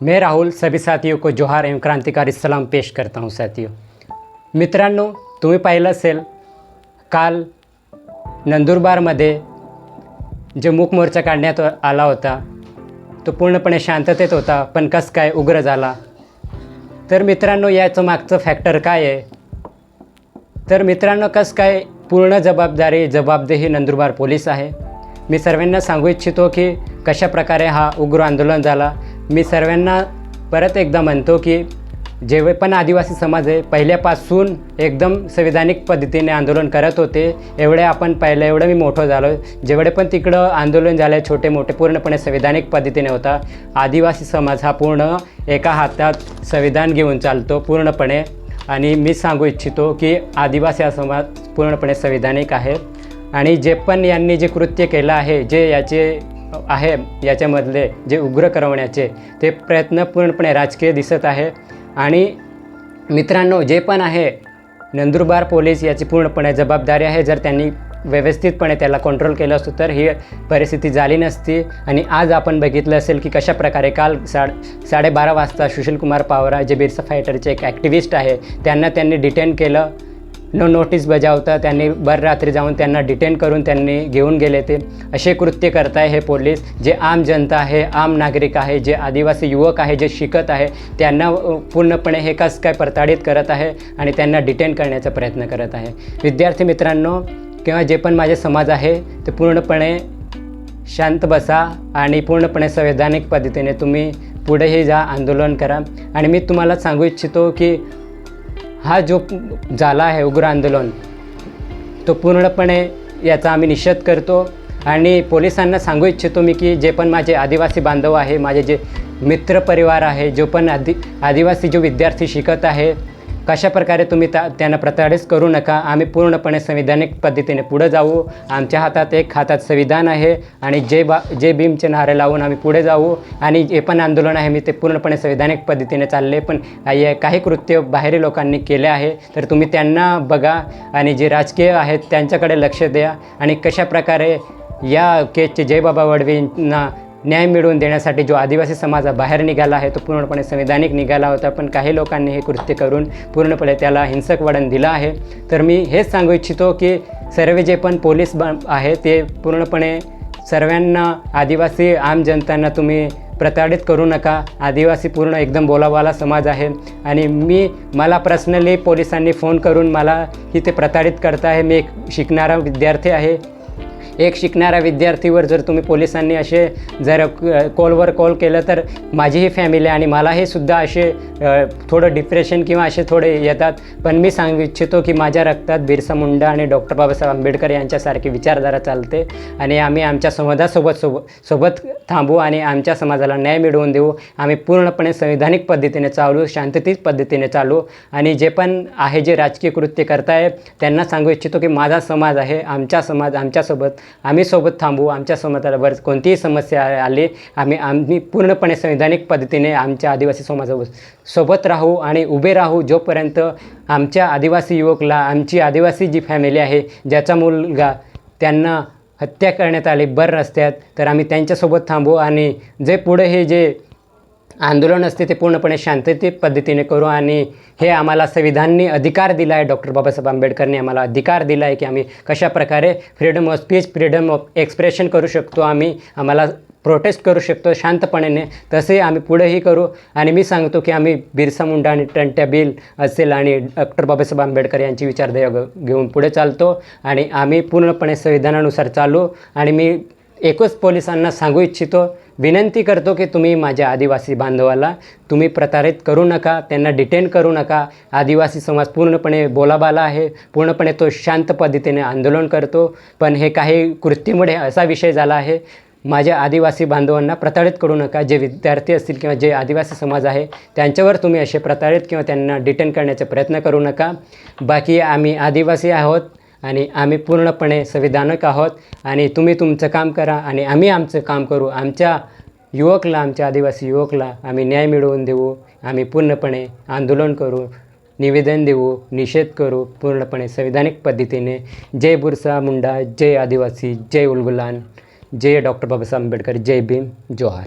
मैं राहुल सभी साथियों को जोहार एवं क्रांतिकारी सलाम पेश करता हूं साथियों। मित्रांनो तुम्ही पाहिलं असेल काल नंदुरबारमध्ये जे मूक मोर्चा काढण्यात आला होता तो पूर्णपणे शांततेत होता पण कस काय उग्र झाला? तर मित्रांनो याचं मागचं फॅक्टर काय आहे? तर मित्रांनो कस काय पूर्ण जबाबदारी जबाबदेही नंदुरबार पोलीस आहे? मी सर्वांना सांगू इच्छितो की कशा प्रकारे हा उग्र आंदोलन झाला मी सर्वांना परत एकदा म्हणतो की जेव्हा पण आदिवासी समाज आहे पहिल्यापासून एकदम संविधानिक पद्धतीने आंदोलन करत होते. एवढे आपण पाहिलं एवढं मी मोठं झालो जेवढे पण तिकडं आंदोलन झालं छोटे मोठे पूर्णपणे संविधानिक पद्धतीने होता. आदिवासी समाज हा पूर्ण एका हातात संविधान घेऊन चालतो पूर्णपणे. आणि मी सांगू इच्छितो की आदिवासी हा समाज पूर्णपणे संविधानिक आहे. आणि जे पण यांनी जे कृत्य केलं आहे जे याचे आहे. याच्यामधले जे उग्र करवण्याचे ते प्रयत्न पूर्णपणे राजकीय दिसत आहे. आणि मित्रांनो जे पण आहे नंदुरबार पोलीस याची पूर्णपणे जबाबदारी आहे. जर त्यांनी व्यवस्थितपणे त्याला कंट्रोल केलं असतं तर ही परिस्थिती झाली नसती. आणि आज आपण बघितलं असेल की कशा प्रकारे काल साड साडेबारा वाजता सुशीलकुमार पावरा जे बिरसा फायटरचे एक ॲक्टिव्हिस्ट आहे त्यांना त्यांनी डिटेन केलं. नो नोटीस बजावता त्यांनी भर रात्री जाऊन त्यांना डिटेन करून त्यांनी घेऊन गेले ते. असे कृत्य करताय हे पोलीस. जे आम जनता आहे आम नागरिक आहे जे आदिवासी युवक आहे जे शिकत आहे त्यांना पूर्णपणे हे कस काय प्रताडित करत आहे आणि त्यांना डिटेन करण्याचा प्रयत्न करत आहे. विद्यार्थी मित्रांनो किंवा जे पण माझे समाज आहे ते पूर्णपणे शांत बसा आणि पूर्णपणे संवैधानिक पद्धतीने तुम्ही पुढेही जा आंदोलन करा. आणि मी तुम्हाला सांगू इच्छितो की हा जो झाला आहे उग्र आंदोलन तो पूर्णपणे याचा आम्ही निषेध करतो. आणि पोलिसांना सांगू इच्छितो मी की जे पण माझे आदिवासी बांधव आहे माझे जे मित्र परिवार आहे जो पण आदि आदिवासी जो विद्यार्थी शिकत आहे कशा प्रकारे तुम्ही त्या त्यांना प्रताडित करू नका आम्ही पूर्णपणे संविधानिक पद्धतीने पुढे जाऊ. आमच्या हातात एक हातात संविधान आहे आणि जे बा जे भीमचे नारे लावून आम्ही पुढे जाऊ आणि जे पण आंदोलन आहे मी ते पूर्णपणे संविधानिक पद्धतीने चालले पण काही काही कृत्य बाहेरील लोकांनी केले आहे तर तुम्ही त्यांना बघा आणि जे राजकीय आहेत त्यांच्याकडे लक्ष द्या. आणि कशा प्रकारे या केसचे जयबाबा वडवींना न्याय मिळवून देण्यासाठी जो आदिवासी समाज बाहेर निघाला आहे तो पूर्णपणे संविधानिक निघाला होता. पण काही लोकांनी हे कृत्य करून पूर्णपणे त्याला हिंसक वळण दिलं आहे. तर मी हेच सांगू इच्छितो की सर्व जे पण पोलीस ब आहे ते पूर्णपणे सर्वांना आदिवासी आम जनतांना तुम्ही प्रताडित करू नका. आदिवासी पूर्ण एकदम बोलावाला समाज आहे. आणि मी मला पर्सनली पोलिसांनी फोन करून मला इथे ते प्रताडित करता आहे मी एक शिकणारा विद्यार्थी आहे. एक शिकणाऱ्या विद्यार्थीवर जर तुम्ही पोलिसांनी असे जर कॉलवर कॉल केलं तर माझीही फॅमिली आणि मलाही सुद्धा असे थोडं डिप्रेशन किंवा असे थोडे येतात. पण मी सांगू इच्छितो की माझ्या रक्तात बिरसा मुंडा आणि डॉक्टर बाबासाहेब आंबेडकर यांच्यासारखी विचारधारा चालते. आणि आम्ही आमच्या समाजासोबत सोबत सोबत थांबू आणि आमच्या समाजाला न्याय मिळवून देऊ. आम्ही पूर्णपणे संविधानिक पद्धतीने चालू शांततेत पद्धतीने चालू. आणि जे पण आहे जे राजकीय कृत्य करताय त्यांना सांगू इच्छितो की माझा समाज आहे आमचा समाज आमच्यासोबत आम्ही सोबत थांबू आमच्या समाजाला कोणतीही समस्या आली आम्ही आम्ही पूर्णपणे संविधानिक पद्धतीने आमच्या आदिवासी समाजासोबत सोबत राहू आणि उभे राहू जोपर्यंत आमच्या आदिवासी युवकला आमची आदिवासी जी फॅमिली आहे ज्याचा मुलगा त्यांना हत्या करण्यात आली बर रस्त्यात तर आम्ही त्यांच्यासोबत थांबू आणि जे पुढे हे जे आंदोलन असते ते पूर्णपणे शांततेत पद्धतीने करू आणि हे आम्हाला संविधानने अधिकार दिला आहे डॉक्टर बाबासाहेब आंबेडकरने आम्हाला अधिकार दिला आहे की आम्ही कशा प्रकारे freedom of speech freedom of expression करू शकतो. आम्ही आम्हाला प्रोटेस्ट करू शकतो शांतपणे तसे आम्ही पुढेही करू आणि मी सांगतो की आम्ही बिरसा मुंडा आणि टंट्या बिल असेल आणि डॉक्टर बाबासाहेब आंबेडकर यांची विचारधारा घेऊन पुढे चालतो आणि आम्ही पूर्णपणे संविधानानुसार चालू आणि मी एकच पोलिसांना सांगू इच्छितो विनंती करतो की तुम्ही माझ्या आदिवासी बांधवाला तुम्ही प्रतारित करू नका त्यांना डिटेन करू नका. आदिवासी समाज पूर्णपणे बोलाबाला आहे पूर्णपणे तो शांत पद्धतीने आंदोलन करतो. पण हे काही कृतीमुळे असा विषय झाला आहे माझ्या आदिवासी बांधवांना प्रताडित करू नका. जे विद्यार्थी असतील किंवा जे आदिवासी समाज आहे त्यांच्यावर तुम्ही असे प्रताडित किंवा त्यांना डिटेन करण्याचा प्रयत्न करू नका. बाकी आम्ही आदिवासी आहोत. आणि आम्ही पूर्णपणे संविधानक आहोत आणि तुम्ही तुमचं काम करा आणि आम्ही आमचं काम करू. आमच्या युवकला आमच्या आदिवासी युवकला आम्ही न्याय मिळवून देऊ. आम्ही पूर्णपणे आंदोलन करू निवेदन देऊ निषेध करू पूर्णपणे संविधानिक पद्धतीने. जय बुरसा मुंडा जय आदिवासी जय उलगुलान जय डॉक्टर बाबासाहेब आंबेडकर जय भीम जोहार.